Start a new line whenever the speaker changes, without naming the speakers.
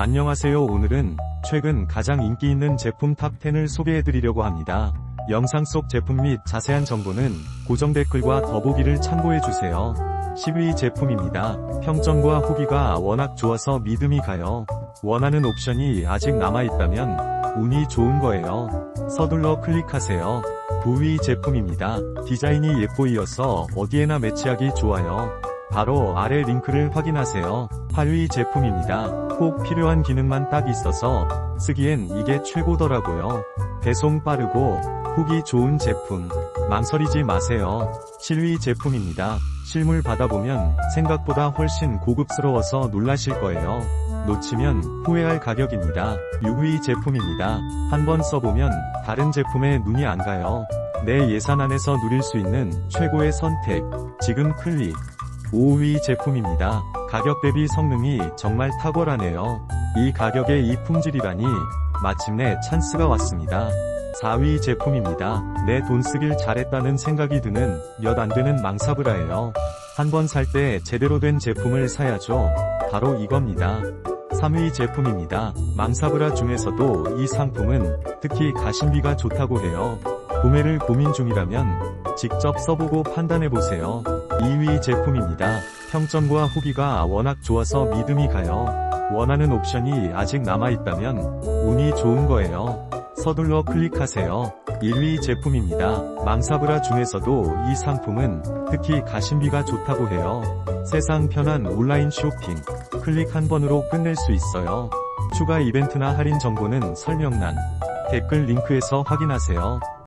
안녕하세요 오늘은 최근 가장 인기 있는 제품 탑10을 소개해드리려고 합니다. 영상 속 제품 및 자세한 정보는 고정 댓글과 더보기를 참고해주세요. 10위 제품입니다. 평점과 후기가 워낙 좋아서 믿음이 가요. 원하는 옵션이 아직 남아있다면 운이 좋은 거예요. 서둘러 클릭하세요. 9위 제품입니다. 디자인이 예뻐 이어서 어디에나 매치하기 좋아요. 바로 아래 링크를 확인하세요. 8위 제품입니다. 꼭 필요한 기능만 딱 있어서 쓰기엔 이게 최고더라고요. 배송 빠르고 후기 좋은 제품. 망설이지 마세요. 7위 제품입니다. 실물 받아보면 생각보다 훨씬 고급스러워서 놀라실 거예요. 놓치면 후회할 가격입니다. 6위 제품입니다. 한번 써보면 다른 제품에 눈이 안 가요. 내 예산 안에서 누릴 수 있는 최고의 선택. 지금 클릭. 5위 제품입니다. 가격 대비 성능이 정말 탁월하네요. 이 가격에 이 품질이라니 마침내 찬스가 왔습니다. 4위 제품입니다. 내 돈 쓰길 잘했다는 생각이 드는 몇 안 되는 망사브라예요. 한 번 살 때 제대로 된 제품을 사야죠. 바로 이겁니다. 3위 제품입니다. 망사브라 중에서도 이 상품은 특히 가심비가 좋다고 해요. 구매를 고민 중이라면 직접 써보고 판단해보세요. 2위 제품입니다. 평점과 후기가 워낙 좋아서 믿음이 가요. 원하는 옵션이 아직 남아있다면 운이 좋은 거예요. 서둘러 클릭하세요. 1위 제품입니다. 망사브라 중에서도 이 상품은 특히 가심비가 좋다고 해요. 세상 편한 온라인 쇼핑. 클릭 한 번으로 끝낼 수 있어요. 추가 이벤트나 할인 정보는 설명란, 댓글 링크에서 확인하세요.